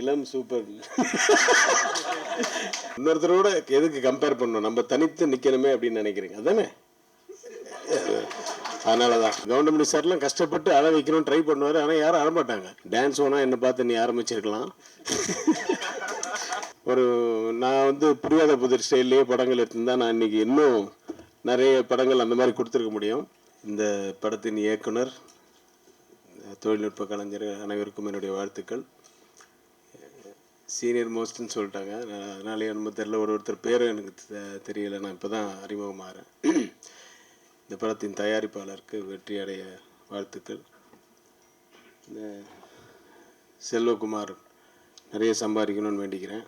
இளம் சூப்பர் இன்னொருத்தரோட எதுக்கு கம்பேர் பண்ணணும்? நம்ம தனித்து நிற்கணுமே அப்படின்னு நினைக்கிறீங்க. அதானே? அதனால தான் கவர்மெண்ட் சார்லாம் கஷ்டப்பட்டு அழ வைக்கணும் ட்ரை பண்ணுவார். ஆனால் யாரும் ஆரம்பிட்டாங்க டான்ஸ் வேணா என்னை பார்த்து நீ ஆரம்பிச்சிருக்கலாம். ஒரு நான் வந்து புரியாத புதிர் ஸ்டைல்லையே படங்கள் எடுத்திருந்தா நான் இன்னைக்கு இன்னும் நிறைய படங்கள் அந்த மாதிரி கொடுத்துருக்க முடியும். இந்த படத்தின் இயக்குனர் தொழில்நுட்ப கலைஞர் அனைவருக்கும் என்னுடைய வாழ்த்துக்கள். சீனியர் மோஸ்ட்னு சொல்லிட்டாங்க. நான் அதனால என்னமோ தெரில ஒரு ஒருத்தர் பேரும் எனக்கு தெ- தெரியல. நான் இப்போ தான் அறிமுகமாகிறேன் இந்த படத்தின் தயாரிப்பாளருக்கு வெற்றி அடைய வாழ்த்துக்கள். இந்த செல்வகுமார் நிறைய சம்பாதிக்கணும்னு வேண்டிக்கிறேன்.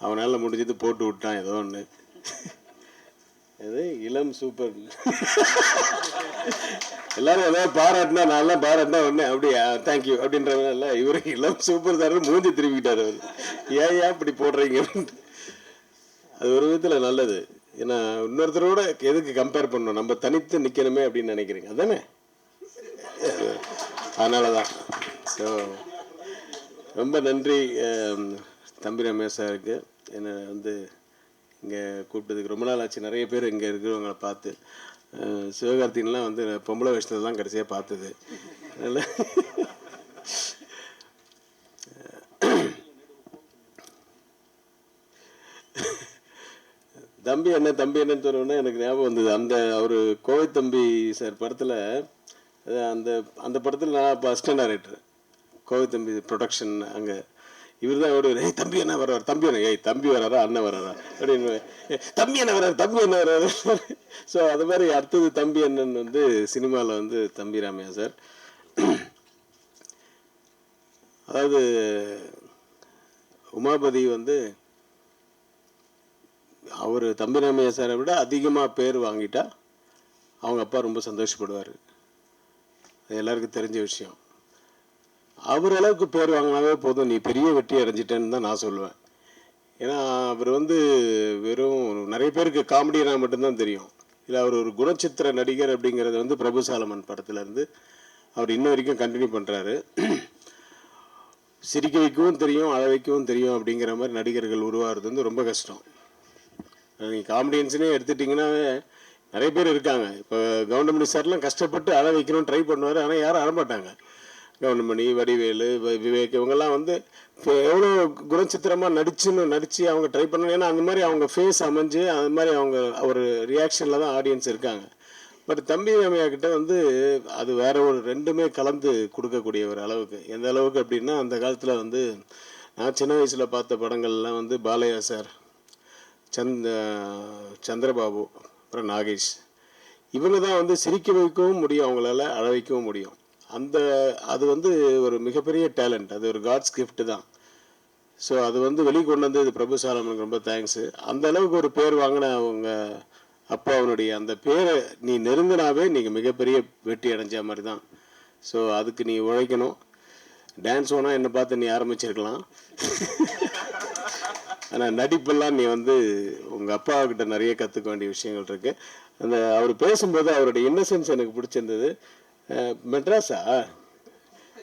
அவனால் முடிஞ்சது போட்டு விட்டான் ஏதோ ஒன்று இது இளம் சூப்பர். எல்லாரும் ஏதாவது பாராட்டினா நான்லாம் பாராட்டினா உடனே அப்படியா தேங்க்யூ அப்படின்றவங்க இவரு இளம் சூப்பர் தரன்னு மூஞ்சி திரும்பிக்கிட்டார் அவர். ஏன் ஏன் இப்படி போடுறீங்க அது ஒரு விதத்தில் நல்லது. ஏன்னா இன்னொருத்தரோட எதுக்கு கம்பேர் பண்ணணும்? நம்ம தனித்து நிற்கணுமே அப்படின்னு நினைக்கிறீங்க. அதானே? அதனால தான் ஸோ ரொம்ப நன்றி தம்பி ரமேஷ் சாருக்கு என்னை வந்து இங்கே கூப்பிட்டதுக்கு ரொம்ப நாள் ஆச்சு. நிறைய பேர் இங்கே இருக்கிறவங்கள பார்த்து. அஹ், வந்து பொம்பளை வேஷத்தில் தான் கடைசியாக பார்த்தது. அதனால் தம்பி என்ன தம்பி என்னன்னு சொன்னோன்னே எனக்கு ஞாபகம் வந்தது. அந்த அவர் கோவை தம்பி சார் படத்தில் அந்த அந்த படத்தில் நான் இப்போ அசிஸ்டன்ட் டைரக்டர் கோவை தம்பி ப்ரொடக்ஷன் அங்கே. இவர் தான் ஓடுவார் ஏய் தம்பி என்ன வர்றார்? தம்பி என்ன? ஏய் தம்பி வராரா அண்ணன் வராரா அப்படின்னு தம்பி என்ன வர்றாரு? தம்பி என்ன வர்றாரு? ஸோ அது மாதிரி அடுத்தது தம்பி அண்ணன் வந்து சினிமாவில் வந்து தம்பி ராமையா சார். அதாவது உமாபதி வந்து அவர் தம்பி ராமையா சாரை விட அதிகமாக பேர் வாங்கிட்டா அவங்க அப்பா ரொம்ப சந்தோஷப்படுவார். அது எல்லாருக்கும் தெரிஞ்ச விஷயம். அவர் அளவுக்கு பேர் வாங்கினாவே போதும். நீ பெரிய வெற்றி அடைஞ்சிட்டேன்னு தான் நான் சொல்லுவேன். ஏன்னா அவர் வந்து வெறும் நிறைய பேருக்கு காமெடினா மட்டும்தான் தெரியும். இல்லை அவர் ஒரு குணச்சித்திர நடிகர் அப்படிங்கிறது வந்து பிரபு சாலமன் படத்துலேருந்து அவர் இன்ன வரைக்கும் கண்டினியூ பண்ணுறாரு சிரிக்க வைக்கவும் தெரியும் அழ வைக்கவும் தெரியும் அப்படிங்கிற மாதிரி நடிகர்கள் உருவாகிறது வந்து ரொம்ப கஷ்டம். நீங்கள் காமெடியன்ஸ்னே எடுத்துட்டிங்கன்னா நிறைய பேர் இருக்காங்க. இப்போ கவுண்டமணி சார்லாம் கஷ்டப்பட்டு அழ வைக்கணும்னு ட்ரை பண்ணுவார் ஆனால் யாரும் அழமாட்டாங்க. கவுண்டமணி வடிவேலு விவேக் இவங்கெல்லாம் வந்து இப்போ எவ்வளோ குணச்சித்திரமாக நடிச்சுன்னு நடித்து அவங்க ட்ரை பண்ணணும். ஏன்னா அந்த மாதிரி அவங்க ஃபேஸ் அமைஞ்சு அந்த மாதிரி அவங்க ஒரு ரியாக்ஷனில் தான் ஆடியன்ஸ் இருக்காங்க. பட் தம்பி ரம்யா கிட்ட வந்து அது வேற ஒரு ரெண்டுமே கலந்து கொடுக்கக்கூடிய ஒரு அளவுக்கு. எந்த அளவுக்கு அப்படின்னா அந்த காலத்தில் வந்து நான் சின்ன வயசில் பார்த்த படங்கள்லாம் வந்து பாலையா சார் சந்த சந்திரபாபு அப்புறம் நாகேஷ். இவங்க தான் வந்து சிரிக்க வைக்கவும் முடியும் அவங்களால அழ வைக்கவும் முடியும். அந்த அது வந்து ஒரு மிகப்பெரிய டேலண்ட் அது ஒரு காட்ஸ் கிஃப்ட்டு தான். ஸோ அது வந்து வெளியே கொண்டு வந்தது பிரபு சாலமனுக்கு ரொம்ப தேங்க்ஸு அந்த அளவுக்கு ஒரு பேர் வாங்கின அவங்க அப்பா அவனுடைய அந்த பேரை நீ நெருங்கினாவே நீங்கள் மிகப்பெரிய வெற்றி அடைஞ்ச மாதிரி தான். ஸோ அதுக்கு நீ உழைக்கணும். டான்ஸ் வேணா என்னை பார்த்து நீ ஆரம்பிச்சிருக்கலாம். ஆனால் நடிப்பெல்லாம் நீ வந்து உங்கள் அப்பாக்கிட்ட நிறைய கற்றுக்க வேண்டிய விஷயங்கள் இருக்குது அந்த அவர் பேசும்போது அவருடைய இன்னசென்ஸ் எனக்கு பிடிச்சிருந்தது. மெட்ராஸா?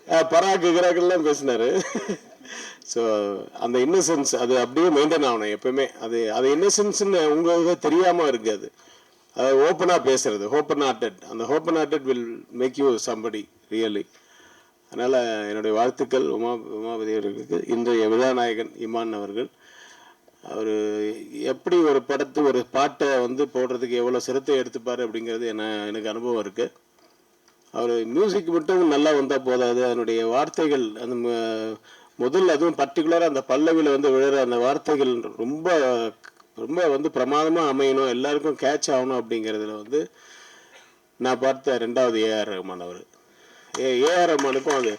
அஹ், பராக் கிராக்கெல்லாம் பேசினாரு. ஸோ அந்த இன்னசென்ஸ் அது அப்படியே மெயின்டைன் ஆகணும் எப்பவுமே அது அது இன்னசென்ஸ்ன்னு உங்களுக்கு தெரியாமல் இருக்காது. அது ஓப்பனாக பேசுறது ஓப்பன் ஹார்ட்டட் அந்த open hearted will make you somebody really அதனால் என்னுடைய வாழ்த்துக்கள் உமா உமாபதி அவர்களுக்கு. இன்றைய விழாநாயகன் இமான் அவர்கள். அவர் எப்படி ஒரு படத்து ஒரு பாட்டை வந்து போடுறதுக்கு எவ்வளோ சிரத்தை எடுத்துப்பார் அப்படிங்கிறது என்ன எனக்கு அனுபவம் இருக்குது அவர் மியூசிக் மட்டும் நல்லா வந்தால் போதாது. அதனுடைய வார்த்தைகள் அந்த முதல்ல அதுவும் பர்டிகுலராக அந்த பல்லவியில் வந்து விழுற அந்த வார்த்தைகள் ரொம்ப ரொம்ப வந்து பிரமாதமாக அமையணும் எல்லாருக்கும் கேட்ச் ஆகணும் அப்படிங்கிறதுல வந்து நான் பார்த்த ரெண்டாவது ஏஆர் ரஹ்மான் அவர். ஏ ஏஆர் ரஹ்மானுக்கும் அது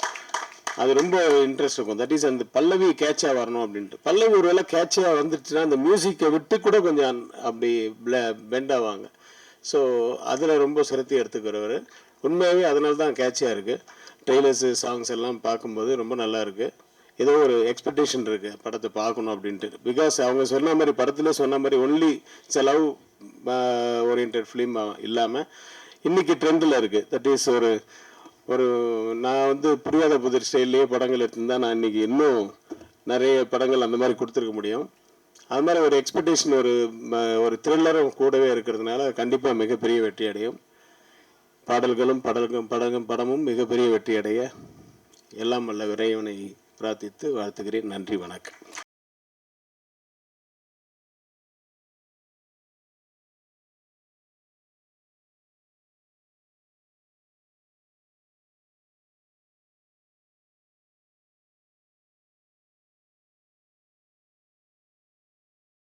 அது ரொம்ப இன்ட்ரெஸ்ட் இருக்கும். தட் இஸ் அந்த பல்லவி கேட்சாக வரணும் அப்படின்ட்டு. பல்லவி ஒரு வேளை கேட்சாக வந்துடுச்சுன்னா அந்த மியூசிக்கை விட்டு கூட கொஞ்சம் அப்படி பெண்ட் ஆவாங்க. ஸோ அதில் ரொம்ப சிரத்தி எடுத்துக்கிறவர். உண்மையாகவே அதனால தான் கேட்சியாக இருக்குது ட்ரெய்லர்ஸு சாங்ஸ் எல்லாம் பார்க்கும்போது ரொம்ப நல்லா இருக்குது ஏதோ ஒரு எக்ஸ்பெக்டேஷன் இருக்குது படத்தை பார்க்கணும் அப்படின்ட்டு. பிகாஸ் அவங்க சொன்ன மாதிரி படத்தில் சொன்ன மாதிரி only it's love orient film இல்லாமல் இன்றைக்கி ட்ரெண்டில் இருக்குது தட் இஸ் ஒரு ஒரு நான் வந்து புரியாத புதிர் ஸ்டைல்லையே படங்கள் எடுத்திருந்தா நான் இன்றைக்கி இன்னும் நிறைய படங்கள் அந்த மாதிரி கொடுத்துருக்க முடியும். அது மாதிரி ஒரு எக்ஸ்பெக்டேஷன் ஒரு ஒரு த்ரில்லரும் கூடவே இருக்கிறதுனால கண்டிப்பாக மிகப்பெரிய வெற்றி அடையும். பாடல்களும் படல்கும் படகும் படமும் மிகப்பெரிய வெற்றியடைய எல்லாம் வல்ல விரைவனை பிரார்த்தித்து வாழ்த்துகிறேன். நன்றி வணக்கம்.